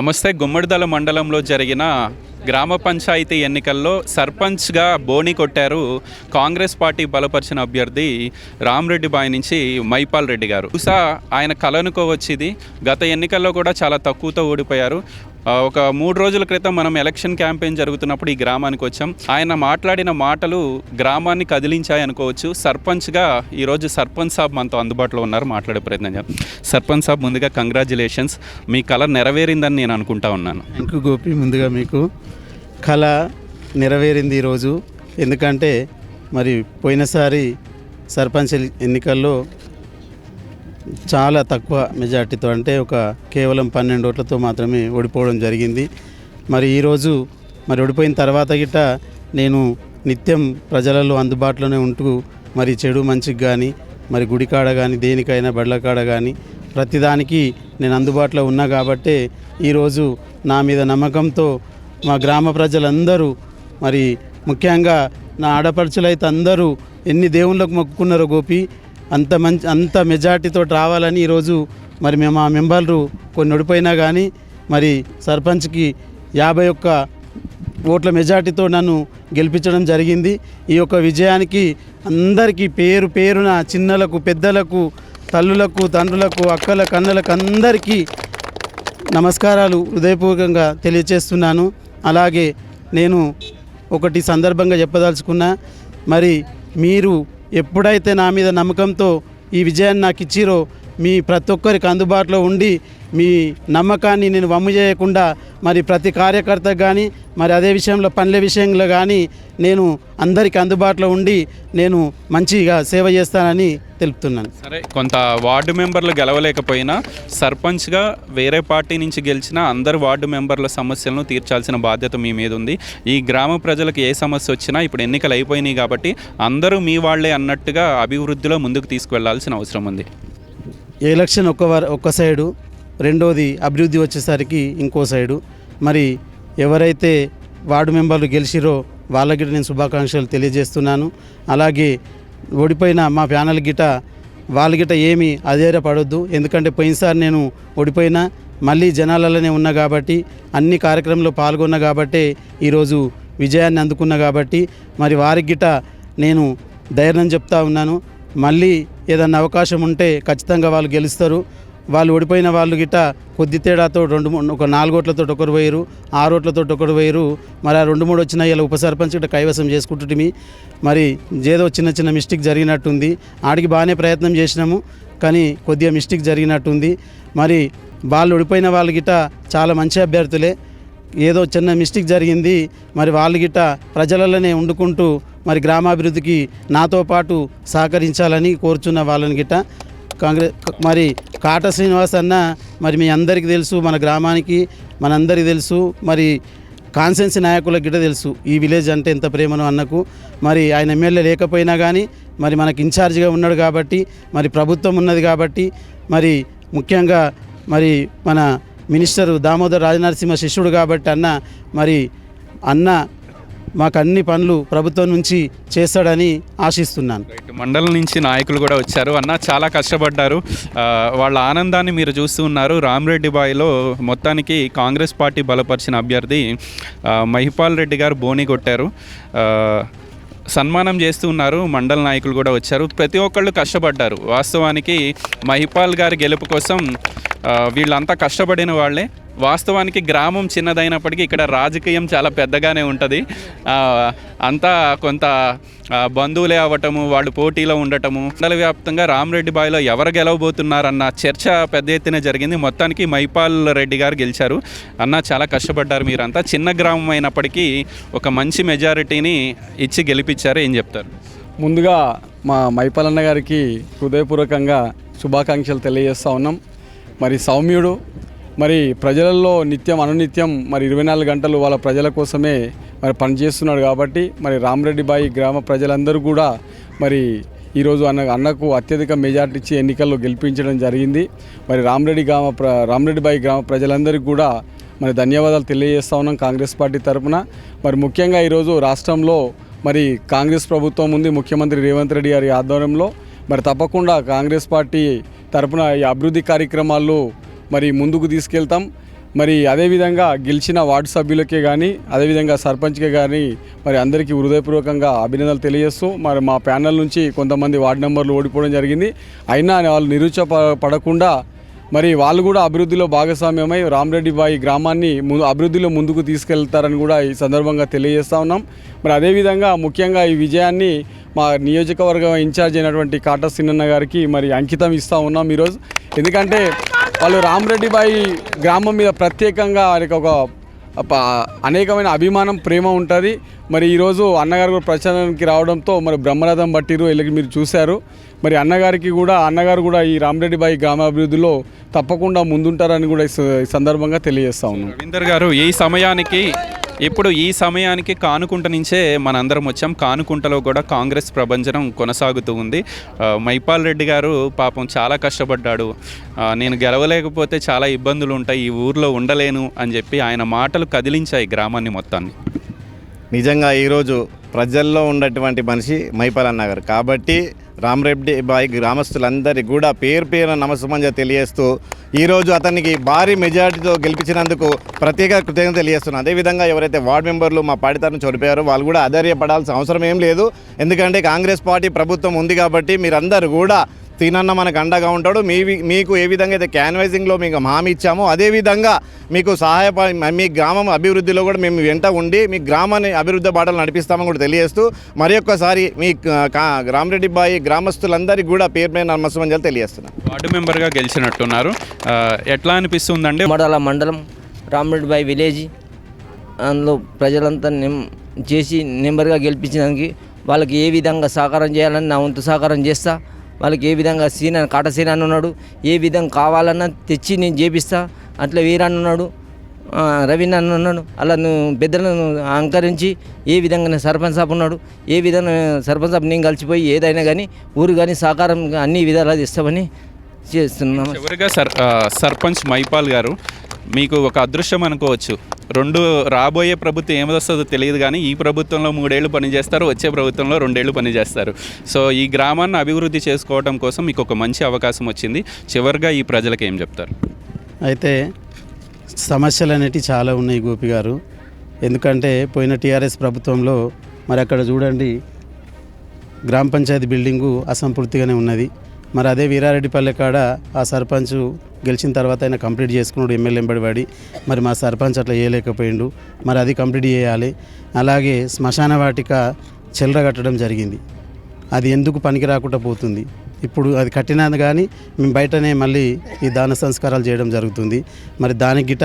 నమస్తే గుమ్మడిదల మండలంలో జరిగిన గ్రామ పంచాయతీ ఎన్నికల్లో సర్పంచ్గా బోని కొట్టారు కాంగ్రెస్ పార్టీ బలపరిచిన అభ్యర్థి రామ్రెడ్డి బాయ్ నుంచి మైపాల్ రెడ్డి గారు. బహుశా ఆయన కలనుకోవచ్చింది గత ఎన్నికల్లో కూడా చాలా తక్కువతో ఓడిపోయారు. ఒక మూడు రోజుల క్రితం మనం ఎలక్షన్ క్యాంపెయిన్ జరుగుతున్నప్పుడు ఈ గ్రామానికి వచ్చాం. ఆయన మాట్లాడిన మాటలు గ్రామాన్ని కదిలించాయి అనుకోవచ్చు. సర్పంచ్గా ఈరోజు సర్పంచ్ సాబ్ మనతో అందుబాటులో ఉన్నారు. మాట్లాడే ప్రయత్నం చేద్దాం. సర్పంచ్ సాబ్ ముందుగా కంగ్రాచులేషన్స్ మీ కళ నెరవేరిందని నేను అనుకుంటా ఉన్నాను. Thank you Gopi. ముందుగా మీకు కళ నెరవేరింది ఈరోజు ఎందుకంటే మరి పోయినసారి సర్పంచ్ ఎన్నికల్లో చాలా తక్కువ మెజార్టీతో అంటే ఒక కేవలం పన్నెండు ఓట్లతో మాత్రమే ఓడిపోవడం జరిగింది. మరి ఈరోజు మరి ఓడిపోయిన తర్వాత గిట్ట నేను నిత్యం ప్రజలలో అందుబాటులోనే ఉంటూ మరి చెడు మంచికి కానీ మరి గుడికాడ కానీ దేనికైనా బడ్లకాడ కానీ ప్రతిదానికి నేను అందుబాటులో ఉన్నా కాబట్టే ఈరోజు నా మీద నమ్మకంతో మా గ్రామ ప్రజలందరూ మరి ముఖ్యంగా నా ఆడపడుచులైతే అందరూ ఎన్ని దేవుళ్ళకు మొక్కుకున్నారో గోపి అంత మంచి అంత మెజార్టీతో రావాలని ఈరోజు మరి మేము ఆ మెంబర్లు కొన్ని ఓడిపోయినా కానీ మరి సర్పంచ్కి యాభై ఒక్క ఓట్ల మెజార్టీతో నన్ను గెలిపించడం జరిగింది. ఈ యొక్క విజయానికి అందరికీ పేరు పేరున చిన్నలకు పెద్దలకు తల్లులకు తండ్రులకు అక్కల కన్నులకు అందరికీ నమస్కారాలు హృదయపూర్వకంగా తెలియచేస్తున్నాను అలాగే నేను ఒకటి సందర్భంగా చెప్పదలుచుకున్నా మరి మీరు ఎప్పుడైతే నా మీద నమ్మకంతో ఈ విజయాన్ని నాకు ఇచ్చిరో మీ ప్రతి ఒక్కరికి అందుబాటులో ఉండి మీ నమ్మకాన్ని నేను వమ్ము చేయకుండా మరి ప్రతి కార్యకర్తకు కానీ మరి అదే విషయంలో పనుల విషయంలో కానీ నేను అందరికీ అందుబాటులో ఉండి నేను మంచిగా సేవ చేస్తానని తెలుపుతున్నాను. సరే కొంత వార్డు మెంబర్లు గెలవలేకపోయినా సర్పంచ్గా వేరే పార్టీ నుంచి గెలిచిన అందరు వార్డు మెంబర్ల సమస్యలను తీర్చాల్సిన బాధ్యత మీ మీద ఉంది. ఈ గ్రామ ప్రజలకు ఏ సమస్య వచ్చినా ఇప్పుడు ఎన్నికలు అయిపోయినాయి కాబట్టి అందరూ మీ వాళ్ళే అన్నట్టుగా అభివృద్ధిలో ముందుకు తీసుకువెళ్ళాల్సిన అవసరం ఉంది. ఎలక్షన్ ఒక ఒక్క సైడు రెండోది అభివృద్ధి వచ్చేసరికి ఇంకో సైడు. మరి ఎవరైతే వార్డు మెంబర్లు గెలిచిరో వాళ్ళకి నేను శుభాకాంక్షలు తెలియజేస్తున్నాను. అలాగే ఓడిపోయిన మా ప్యానల్ గిట వాళ్ళ గిట ఏమి అధైర్యపడొద్దు. ఎందుకంటే పోయినసారి నేను ఓడిపోయినా మళ్ళీ జనాలలోనే ఉన్నా కాబట్టి అన్ని కార్యక్రమంలో పాల్గొన్నా కాబట్టే ఈరోజు విజయాన్ని అందుకున్నా కాబట్టి మరి వారికి గిట నేను ధైర్యం చెప్తా ఉన్నాను. మళ్ళీ ఏదన్నా అవకాశం ఉంటే ఖచ్చితంగా వాళ్ళు గెలుస్తారు. వాళ్ళు ఓడిపోయిన వాళ్ళు గిట్ట కొద్ది తేడాతో రెండు మూడు ఒక నాలుగోట్లతో ఒకరు వేయరు ఆరు ఓట్లతో ఒకరు వేయరు. మరి ఆ రెండు మూడు వచ్చిన ఇలా ఉప సర్పంచ్ గిట్ట కైవసం చేసుకుంటుంటిమి. మరి ఏదో చిన్న చిన్న మిస్టేక్ జరిగినట్టుంది. ఆడికి బాగానే ప్రయత్నం చేసినాము కానీ కొద్దిగా మిస్టేక్ జరిగినట్టుంది. మరి వాళ్ళు ఓడిపోయిన వాళ్ళు గిట్ట చాలా మంచి అభ్యర్థులే. ఏదో చిన్న మిస్టేక్ జరిగింది మరి వాళ్ళు గిట్ట ప్రజలలోనే వండుకుంటూ మరి గ్రామాభివృద్ధికి నాతో పాటు సహకరించాలని కోరుచున్న వాళ్ళని గిట్ట. కాంగ్రెస్ మరి కాట శ్రీనివాస్ అన్న మరి మీ అందరికీ తెలుసు మన గ్రామానికి మనందరికీ తెలుసు మరి కాన్సెన్స్ నాయకులకు గిట్ట తెలుసు. ఈ విలేజ్ అంటే ఎంత ప్రేమను అన్నకు. మరి ఆయన ఎమ్మెల్యే లేకపోయినా కానీ మరి మనకి ఇన్ఛార్జిగా ఉన్నాడు కాబట్టి మరి ప్రభుత్వం ఉన్నది కాబట్టి మరి ముఖ్యంగా మరి మన మినిస్టరు దామోదర్ రాజనరసింహ శిష్యుడు కాబట్టి అన్న మరి అన్న మాకు అన్ని పనులు ప్రభుత్వం నుంచి చేస్తాడని ఆశిస్తున్నాను. మండలం నుంచి నాయకులు కూడా వచ్చారు. అన్న చాలా కష్టపడ్డారు. వాళ్ళ ఆనందాన్ని మీరు చూస్తూ ఉన్నారు. రామరెడ్డి బాయిలో మొత్తానికి కాంగ్రెస్ పార్టీ బలపరిచిన అభ్యర్థి మహిపాల్ రెడ్డి గారు బోని కొట్టారు. సన్మానం చేస్తూ ఉన్నారు. మండల నాయకులు కూడా వచ్చారు. ప్రతి ఒక్కళ్ళు కష్టపడ్డారు. వాస్తవానికి మహిపాల్ గారి గెలుపు కోసం వీళ్ళంతా కష్టపడిన వాళ్ళే. వాస్తవానికి గ్రామం చిన్నదైనప్పటికీ ఇక్కడ రాజకీయం చాలా పెద్దగానే ఉంటుంది. అంతా కొంత బంధువులే అవ్వటము వాళ్ళు పోటీలో ఉండటము. మండల వ్యాప్తంగా రామరెడ్డి బాయిలో ఎవరు గెలవబోతున్నారన్న చర్చ పెద్ద ఎత్తున జరిగింది. మొత్తానికి మైపాల్ రెడ్డి గారు గెలిచారు. అన్న చాలా కష్టపడ్డారు మీరంతా. చిన్న గ్రామం అయినప్పటికీ ఒక మంచి మెజారిటీని ఇచ్చి గెలిపించారు. ఏం చెప్తారు? ముందుగా మా మైపాలన్న గారికి హృదయపూర్వకంగా శుభాకాంక్షలు తెలియజేస్తూ ఉన్నాం. మరి సౌమ్యుడు మరి ప్రజలలో నిత్యం అనునిత్యం మరి ఇరవై నాలుగు గంటలు వాళ్ళ ప్రజల కోసమే మరి పనిచేస్తున్నాడు కాబట్టి మరి రామరెడ్డిబాయి గ్రామ ప్రజలందరూ కూడా మరి ఈరోజు అన్న అన్నకు అత్యధిక మెజార్టీ ఇచ్చి ఎన్నికల్లో గెలిపించడం జరిగింది. మరి రామరెడ్డి గ్రామ ప్ర రామరెడ్డిబాయి గ్రామ ప్రజలందరికీ కూడా మరి ధన్యవాదాలు తెలియజేస్తా ఉన్నాం కాంగ్రెస్ పార్టీ తరపున. మరి ముఖ్యంగా ఈరోజు రాష్ట్రంలో మరి కాంగ్రెస్ ప్రభుత్వం ఉంది ముఖ్యమంత్రి రేవంత్ రెడ్డి గారి ఆధ్వర్యంలో. మరి తప్పకుండా కాంగ్రెస్ పార్టీ తరపున ఈ అభివృద్ధి కార్యక్రమాలు మరి ముందుకు తీసుకెళ్తాం. మరి అదేవిధంగా గెలిచిన వార్డు సభ్యులకే కానీ అదేవిధంగా సర్పంచ్కే కానీ మరి అందరికీ హృదయపూర్వకంగా అభినందనలు తెలియజేస్తూ మరి మా ప్యానల్ నుంచి కొంతమంది వార్డు మెంబర్లు ఓడిపోవడం జరిగింది. అయినా వాళ్ళు నిరుత్సాహ పడకుండా మరి వాళ్ళు కూడా అభివృద్ధిలో భాగస్వామ్యమై రామరెడ్డి బాయి గ్రామాన్ని ముందు అభివృద్ధిలో ముందుకు తీసుకెళ్తారని కూడా ఈ సందర్భంగా తెలియజేస్తా ఉన్నాం. మరి అదేవిధంగా ముఖ్యంగా ఈ విజయాన్ని మా నియోజకవర్గం ఇన్ఛార్జ్ అయినటువంటి కాటా సిన్నన్న గారికి మరి అంకితం ఇస్తూ ఉన్నాం ఈరోజు. ఎందుకంటే వాళ్ళు రామరెడ్డిబాయి గ్రామం మీద ప్రత్యేకంగా వారికి ఒక అనేకమైన అభిమానం ప్రేమ ఉంటుంది. మరి ఈరోజు అన్నగారు కూడా ప్రచారానికి రావడంతో మరి బ్రహ్మరథం పట్టిరు వెళ్ళి మీరు చూశారు. మరి అన్నగారికి కూడా అన్నగారు కూడా ఈ రామరెడ్డిబాయి గ్రామాభివృద్ధిలో తప్పకుండా ముందుంటారని కూడా ఈ సందర్భంగా తెలియజేస్తా ఉన్నాం. రవీందర్ గారు ఈ సమయానికి ఇప్పుడు ఈ సమయానికి కానుకుంట నుంచే మనందరం వచ్చాం. కానుకుంటలో కూడా కాంగ్రెస్ ప్రభంజనం కొనసాగుతూ ఉంది. మైపాల్ రెడ్డి గారు పాపం చాలా కష్టపడ్డాడు. నేను గెలవలేకపోతే చాలా ఇబ్బందులు ఉంటాయి. ఈ ఊర్లో ఉండలేను అని చెప్పి ఆయన మాటలు కదిలించాయి గ్రామాన్ని మొత్తాన్ని. నిజంగా ఈరోజు ప్రజల్లో ఉన్నటువంటి మనిషి మైపాలన్న గారు. కాబట్టి రామరెడ్డి బాయ్ గ్రామస్తులందరి కూడా పేరు పేరు నమస్సుమంజ తెలియజేస్తూ ఈరోజు అతనికి భారీ మెజారిటీతో గెలిపించినందుకు ప్రత్యేక కృతజ్ఞత తెలియజేస్తున్నాను. అదేవిధంగా ఎవరైతే వార్డు మెంబర్లు మా పాడితారు చనిపోయారో వాళ్ళు కూడా ఆధైర్యపడాల్సిన అవసరం ఏం లేదు. ఎందుకంటే కాంగ్రెస్ పార్టీ ప్రభుత్వం ఉంది కాబట్టి మీరందరూ కూడా తినన్న మనకు అండగా ఉంటాడు. మీ మీకు ఏ విధంగా అయితే క్యాన్వైజింగ్లో మీకు హామీ ఇచ్చామో అదేవిధంగా మీకు సహాయప మీ గ్రామం అభివృద్ధిలో కూడా మేము వెంట ఉండి మీ గ్రామాన్ని అభివృద్ధి బాటలు నడిపిస్తామని కూడా తెలియజేస్తూ మరి ఒక్కసారి మీ కా- రామరెడ్డి బాయి గ్రామస్తులందరికీ కూడా పేరు మీద నమస్సుమంజలు తెలియజేస్తున్నాను వార్డు మెంబర్గా గెలిచినట్టున్నారు. ఎట్లా అనిపిస్తుందండి? మడల మండలం రామరెడ్డిబాయి విలేజ్. అందులో ప్రజలంతా నిమ్ చేసి నెంబర్గా గెలిపించడానికి వాళ్ళకి ఏ విధంగా సహకారం చేయాలని నా వంతు సహకారం చేస్తా. వాళ్ళకి ఏ విధంగా సీన కాట సీన్ అని ఉన్నాడు ఏ విధంగా కావాలన్నా తెచ్చి నేను చేపిస్తా అట్లా వీరన్న ఉన్నాడు ఆ, అన్న ఉన్నాడు అలా నువ్వు పెద్దలను అంకరించి ఏ విధంగా సర్పంచ్ సాబ్ ఉన్నాడు ఏ విధంగా సర్పంచ్ సాబ్ నేను కలిసిపోయి ఏదైనా కానీ ఊరు కానీ సహకారం అన్ని విధాలు ఇస్తామని చేస్తున్నాము చివరిగా సర్ సర్పంచ్ మైపాల్ గారు మీకు ఒక అదృష్టం అనుకోవచ్చు. రెండు రాబోయే ప్రభుత్వం ఏమొస్తుందో తెలియదు కానీ ఈ ప్రభుత్వంలో మూడేళ్ళు పనిచేస్తారు వచ్చే ప్రభుత్వంలో రెండేళ్ళు పనిచేస్తారు. సో ఈ గ్రామాన్ని అభివృద్ధి చేసుకోవడం కోసం మీకు ఒక మంచి అవకాశం వచ్చింది. చివరిగా ఈ ప్రజలకు ఏం చెప్తారు? అయితే సమస్యలు అనేటివి చాలా ఉన్నాయి గోపి గారు. ఎందుకంటే పోయిన టీఆర్ఎస్ ప్రభుత్వంలో మరి అక్కడ చూడండి గ్రామ పంచాయతీ బిల్డింగు అసంపూర్తిగానే ఉన్నది. మరి అదే వీరారెడ్డిపల్లె కాడ ఆ సర్పంచ్ గెలిచిన తర్వాత ఆయన కంప్లీట్ చేసుకున్నాడు ఎమ్మెల్యే ఎంబడివాడి మరి మా సర్పంచ్ అట్లా చేయలేకపోయిండు. మరి అది కంప్లీట్ చేయాలి. అలాగే శ్మశాన వాటిక చెల్లరగట్టడం జరిగింది. అది ఎందుకు పనికి రాకుండా పోతుంది? ఇప్పుడు అది కట్టినది కానీ మేము బయటనే మళ్ళీ ఈ దాన సంస్కారాలు చేయడం జరుగుతుంది. మరి దానికి గిట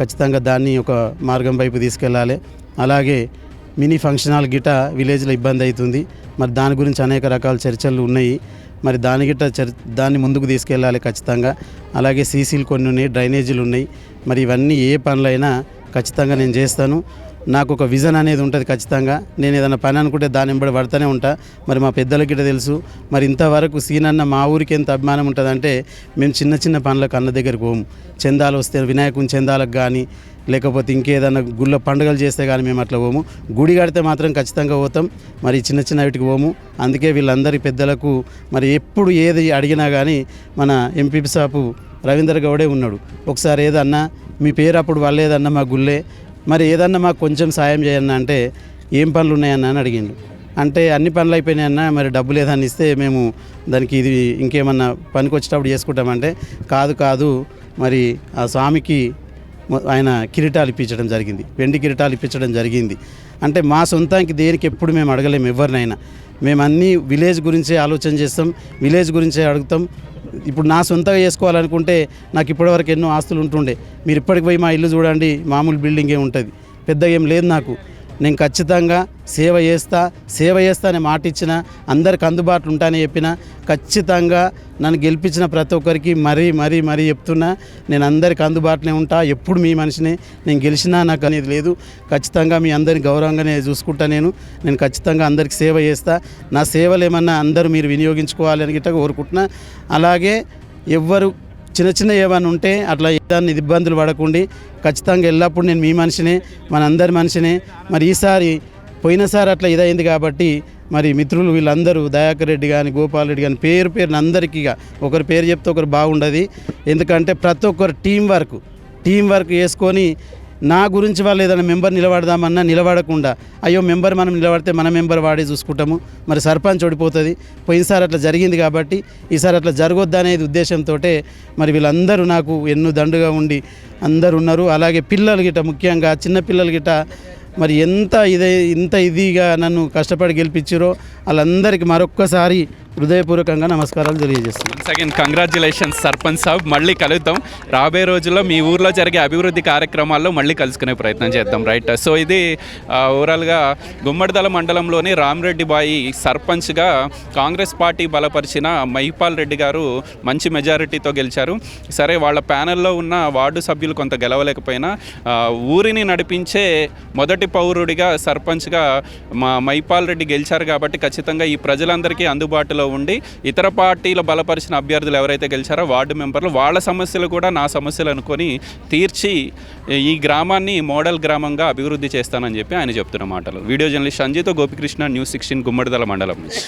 ఖచ్చితంగా దాన్ని ఒక మార్గం వైపు తీసుకెళ్ళాలి. అలాగే మినీ ఫంక్షన్ హాల్ గిట విలేజ్లో ఇబ్బంది అవుతుంది. మరి దాని గురించి అనేక రకాల చర్చలు ఉన్నాయి. మరి దాని గిట్ట దాన్ని ముందుకు తీసుకెళ్ళాలి ఖచ్చితంగా. అలాగే సీసీలు కొన్ని ఉన్నాయి డ్రైనేజీలు ఉన్నాయి. మరి ఇవన్నీ ఏ పనులైనా ఖచ్చితంగా నేను చేస్తాను. నాకు ఒక విజన్ అనేది ఉంటుంది ఖచ్చితంగా. నేను ఏదైనా పని అనుకుంటే దాని వెంబడి పడుతూనే ఉంటా. మరి మా పెద్దలకి గిట్ట తెలుసు. మరి ఇంతవరకు సీనన్న మా ఊరికి ఎంత అభిమానం ఉంటుందంటే మేము చిన్న చిన్న పనులకు అన్న దగ్గరికి పోము. చందాలు వస్తే వినాయకుని చందాలకు కానీ లేకపోతే ఇంకేదన్నా గుళ్ళ పండుగలు చేస్తే కానీ మేము అట్లా పోము. గుడి కడితే మాత్రం ఖచ్చితంగా పోతాం. మరి చిన్న చిన్న వీటికి పోము. అందుకే వీళ్ళందరి పెద్దలకు మరి ఎప్పుడు ఏది అడిగినా కానీ మన ఎంపీ సాపు రవీందర్ గౌడే ఉన్నాడు. ఒకసారి ఏదన్నా మీ పేరు అప్పుడు వాళ్ళేదన్నా మా గుళ్ళే. మరి ఏదన్నా మాకు కొంచెం సాయం చేయన్నా అంటే ఏం పనులు ఉన్నాయన్నా అని అడిగిండు. అంటే అన్ని పనులు అయిపోయినాయన్న మరి డబ్బులు ఏదన్నా ఇస్తే మేము దానికి ఇది ఇంకేమన్నా పనికి వచ్చేటప్పుడు చేసుకుంటామంటే కాదు కాదు మరి ఆ స్వామికి ఆయన కిరీటాలు ఇప్పించడం జరిగింది. వెండి కిరీటాలు ఇప్పించడం జరిగింది. అంటే మా సొంతానికి దేనికి ఎప్పుడు మేము అడగలేము ఎవరినైనా. మేము అన్నీ విలేజ్ గురించే ఆలోచన చేస్తాం విలేజ్ గురించే అడుగుతాం. ఇప్పుడు నా సొంతంగా చేసుకోవాలనుకుంటే నాకు ఇప్పటివరకు ఎన్నో ఆస్తులు ఉంటుండే. మీరు ఇప్పటికి పోయి మా ఇల్లు చూడండి మామూలు బిల్డింగే ఉంటుంది. పెద్దగా ఏం లేదు నాకు. నేను ఖచ్చితంగా సేవ చేస్తా సేవ చేస్తా అని మాట ఇచ్చిన అందరికి అందుబాటులో ఉంటానని చెప్పిన ఖచ్చితంగా నన్ను గెలిపించిన ప్రతి ఒక్కరికి మరీ మరీ మరీ చెప్తున్నా నేను అందరికి అందుబాటులో ఉంటా ఎప్పుడు మీ మనిషిని నేను గెలిచినా నాకు అనేది లేదు. ఖచ్చితంగా మీ అందరిని గౌరవంగానే చూసుకుంటా నేను. నేను ఖచ్చితంగా అందరికి సేవ చేస్తా. నా సేవలు ఏమన్నా అందరూ మీరు వినియోగించుకోవాలని గిట్ట కోరుకుంటున్నా. అలాగే ఎవ్వరు చిన్న చిన్న ఏమైనా ఉంటే అట్లా దాన్ని ఇబ్బందులు పడకుండా ఖచ్చితంగా ఎల్లప్పుడు నేను మీ మనిషినే మనందరి మనిషినే. మరి ఈసారి పోయినసారి అట్లా ఇదైంది కాబట్టి మరి మిత్రులు వీళ్ళందరూ దయాకర్ రెడ్డి కానీ గోపాల్ రెడ్డి కానీ పేరు పేరున అందరికీ ఇక ఒకరి పేరు చెప్తే ఒకరు బాగుండదు. ఎందుకంటే ప్రతి ఒక్కరు టీం వర్క్ టీం వర్క్ చేసుకొని నా గురించి వాళ్ళు ఏదైనా మెంబర్ నిలబడదామన్నా నిలబడకుండా అయ్యో మెంబర్ మనం నిలబడితే మన మెంబర్ వాడి చూసుకుంటాము. మరి సర్పంచ్ ఓడిపోతుంది. పోయినసారి అట్లా జరిగింది కాబట్టి ఈసారి అట్లా జరగొద్దు అనేది ఉద్దేశంతో మరి వీళ్ళందరూ నాకు ఎన్నో దండుగా ఉండి అందరు ఉన్నారు. అలాగే పిల్లలు గిట్ట ముఖ్యంగా చిన్న పిల్లలు గిట్ట మరి ఎంత ఇదే ఇంత ఇదిగా నన్ను కష్టపడి గెలిపించారో వాళ్ళందరికీ మరొక్కసారి హృదయపూర్వకంగా నమస్కారాలు తెలియజేస్తున్నాను సెకండ్ కంగ్రాచులేషన్స్ సర్పంచ్ సాబ్ మళ్ళీ కలుద్దాం. రాబోయే రోజుల్లో మీ ఊర్లో జరిగే అభివృద్ధి కార్యక్రమాల్లో మళ్ళీ కలుసుకునే ప్రయత్నం చేద్దాం రైట్ సో ఇది ఓవరాల్గా గుమ్మడిదల మండలంలోని రామరెడ్డి బాయి సర్పంచ్గా కాంగ్రెస్ పార్టీ బలపరిచిన మహిపాల్ రెడ్డి గారు మంచి మెజారిటీతో గెలిచారు. సరే వాళ్ళ ప్యానెల్లో ఉన్న వార్డు సభ్యులు కొంత గెలవలేకపోయినా ఊరిని నడిపించే మొదటి పౌరుడిగా సర్పంచ్గా మా మైపాల్ రెడ్డి గెలిచారు కాబట్టి ఖచ్చితంగా ఈ ప్రజలందరికీ అందుబాటులో ఉండి ఇతర పార్టీల బలపరిచిన అభ్యర్థులు ఎవరైతే గెలిచారో వార్డు మెంబర్లు వాళ్ళ సమస్యలు కూడా నా సమస్యలు అనుకొని తీర్చి ఈ గ్రామాన్ని మోడల్ గ్రామంగా అభివృద్ధి చేస్తానని చెప్పి ఆయన చెప్తున్న మాటలు. వీడియో జర్నలిస్ట్ సంజీతో గోపికృష్ణ న్యూస్ సిక్స్టీన్ గుమ్మడిదల మండలం నుంచి.